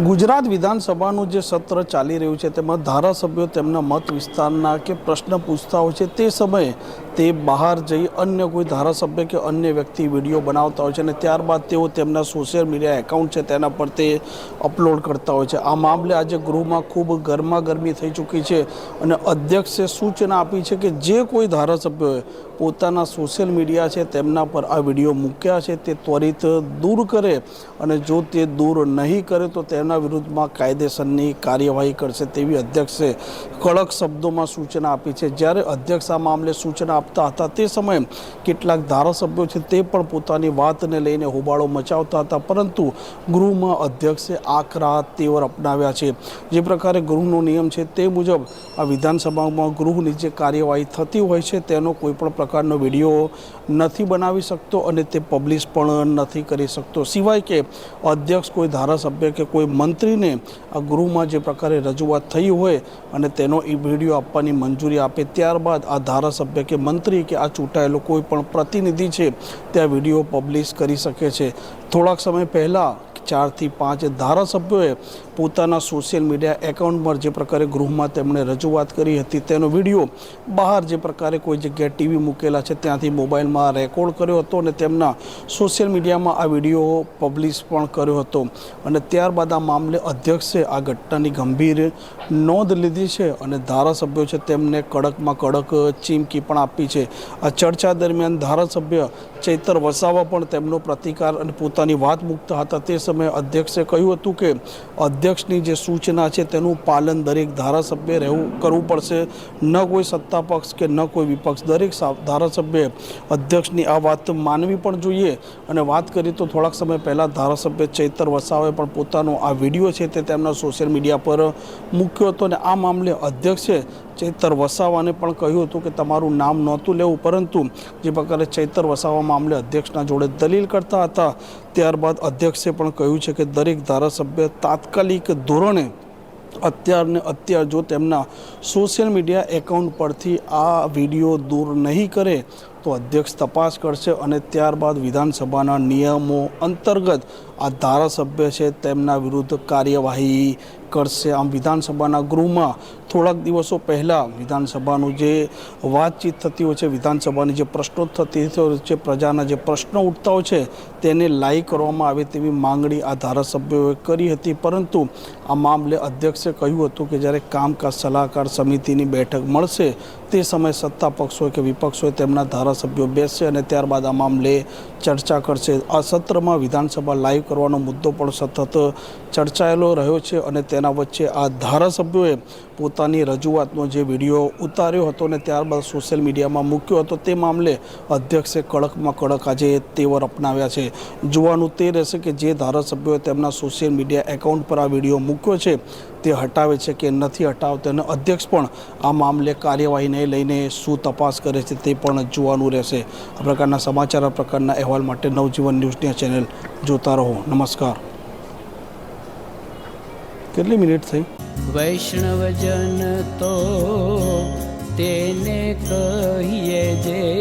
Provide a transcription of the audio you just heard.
ગુજરાત વિધાનસભાનું જે સત્ર ચાલી રહ્યું છે તેમાં ધારાસભ્યો તેમના મત વિસ્તારના કે પ્રશ્ન પૂછતા હોય છે તે સમયે તે બહાર જઈ અન્ય કોઈ ધારાસભ્ય કે અન્ય વ્યક્તિ વીડિયો બનાવતા હોય છે અને ત્યારબાદ તેઓ તેમના સોશિયલ મીડિયા એકાઉન્ટ છે તેના પર તે અપલોડ કરતા હોય છે. આ મામલે આજે ગૃહમાં ખૂબ ગરમાગરમી થઈ ચૂકી છે અને અધ્યક્ષે સૂચના આપી છે કે જે કોઈ ધારાસભ્યોએ પોતાના સોશિયલ મીડિયા છે તેમના પર આ વીડિયો મૂક્યા છે તે ત્વરિત દૂર કરે અને જો તે દૂર નહીં કરે તો તેના વિરુદ્ધમાં કાયદેસરની કાર્યવાહી કરશે તેવી અધ્યક્ષે કડક શબ્દોમાં સૂચના આપી છે. જ્યારે અધ્યક્ષ આ મામલે સૂચના આપતા હતા. તે સમયે કેટલાક ધારાસભ્યો છે તે પણ પોતાની વાતને લઈને હોબાળો મચાવતા હતા, પરંતુ ગૃહમાં અધ્યક્ષે આકરા તેવર અપનાવ્યા છે. જે પ્રકારે ગૃહનો નિયમ છે તે મુજબ આ વિધાનસભામાં ગૃહની જે કાર્યવાહી થતી હોય છે તેનો કોઈ પણ પ્રકારનો વીડિયો નથી બનાવી શકતો અને તે પબ્લિશ પણ નથી કરી શકતો. સિવાય કે અધ્યક્ષ કોઈ ધારાસભ્ય કે કોઈ મંત્રીને આ ગૃહમાં જે પ્રકારે રજૂઆત થઈ હોય અને તેનો એ વીડિયો આપવાની મંજૂરી આપે, ત્યારબાદ આ ધારાસભ્ય કે મંત્રી કે આ ચૂંટાયેલો કોઈ પણ પ્રતિનિધિ છે, તે આ વીડિયો પબ્લિશ કરી શકે છે. થોડાક સમય પહેલાં ચારથી પાંચ ધારાસભ્યોએ પોતાના સોશિયલ મીડિયા એકાઉન્ટ પર જે પ્રકારે ગૃહમાં તેમણે રજૂઆત કરી હતી તેનો વીડિયો બહાર જે પ્રકારે કોઈ જગ્યાએ ટીવી મૂકેલા છે, ત્યાંથી મોબાઈલમાં રેકોર્ડ કર્યો હતો અને તેમના સોશિયલ મીડિયામાં આ વીડિયો પબ્લિશ પણ કર્યો હતો. અને ત્યારબાદ આ મામલે અધ્યક્ષે આ ઘટનાની ગંભીર નોંધ લીધી છે અને ધારાસભ્યો છે તેમને કડકમાં કડક ચીમકી પણ આપી છે. આ ચર્ચા દરમિયાન ધારાસભ્ય ચૈતર વસાવા પણ તેમનો પ્રતિકાર અને પોતાની વાત મૂકતા હતા. તે સમયે અધ્યક્ષે કહ્યું હતું કે અધ્યક્ષની જે સૂચના છે તેનું પાલન દરેક ધારાસભ્ય રહેવું કરવું પડશે. ન કોઈ સત્તા પક્ષ કે ન કોઈ વિપક્ષ. દરેક ધારાસભ્ય અધ્યક્ષની આ વાત માનવી પણ જોઈએ. અને વાત કરીએ તો થોડાક સમય પહેલાં ધારાસભ્ય ચૈતર વસાવે પણ પોતાનો આ વીડિયો છે તે તેમના સોશિયલ મીડિયા પર મૂક્યો હતો. અને આ મામલે અધ્યક્ષે ચૈતર વસાવાને પણ કહ્યું હતું કે તમારું નામ નહોતું લેવું, પરંતુ જે પ્રકારે ચૈતર વસાવા મામલે અધ્યક્ષના જોડે દલીલ કરતા હતા, ત્યારબાદ અધ્યક્ષે પણ કહ્યું છે કે દરેક ધારાસભ્ય તાત્કાલિક ધોરણે અત્યારને અત્યાર જો તેમના સોશિયલ મીડિયા એકાઉન્ટ પરથી આ વીડિયો દૂર નહીં કરે, તો અધ્યક્ષ તપાસ કરશે અને ત્યારબાદ વિધાનસભાના નિયમો અંતર્ગત આ ધારાસભ્ય છે તેમના વિરુદ્ધ કાર્યવાહી કરશે આમ વિધાનસભાના ગૃહમાં થોડાક દિવસો પહેલાં વિધાનસભાનું જે વાતચીત થતી હોય છે, વિધાનસભાની જે પ્રશ્નો થતી હોય છે પ્રજાના જે પ્રશ્નો ઉઠતા હોય છે, તેને લાઈ કરવામાં આવે તેવી માંગણી આ ધારાસભ્યોએ કરી હતી. પરંતુ આ મામલે અધ્યક્ષે કહ્યું હતું કે જ્યારે કામકાજ સલાહકાર સમિતિની બેઠક મળશે તે સમયે સત્તા પક્ષ હોય કે વિપક્ષ હોય તેમના ધારાસભ્યો બેસશે અને ત્યારબાદ આ મામલે ચર્ચા કરશે. આ સત્રમાં વિધાનસભા લાઈવ કરવાનો મુદ્દો પણ સતત ચર્ચાયેલો રહ્યો છે અને તેના વચ્ચે આ ધારાસભ્યોએ પોતાની રજૂઆતનો જે વીડિયો ઉતાર્યો હતો અને ત્યારબાદ સોશિયલ મીડિયામાં મૂક્યો હતો તે મામલે અધ્યક્ષે કડકમાં કડક આજે તેવર અપનાવ્યા છે. જોવાનું તે રહેશે કે જે ધારાસભ્યોએ તેમના સોશિયલ મીડિયા એકાઉન્ટ પર આ વીડિયો મૂક્યો છે તે હટાવે છે કે નથી હટાવતો અને અધ્યક્ષ પણ આ મામલે કાર્યવાહીને લઈને શું તપાસ કરે છે તે પણ જોવાનું રહેશે. આ પ્રકારના સમાચાર, આ પ્રકારના અહેવાલ માટે નવજીવન ન્યૂઝની ચેનલ જોતા રહો. નમસ્કાર. કેટલી મિનિટ થઈ? વૈષ્ણવજન તો તેને કહીએ જે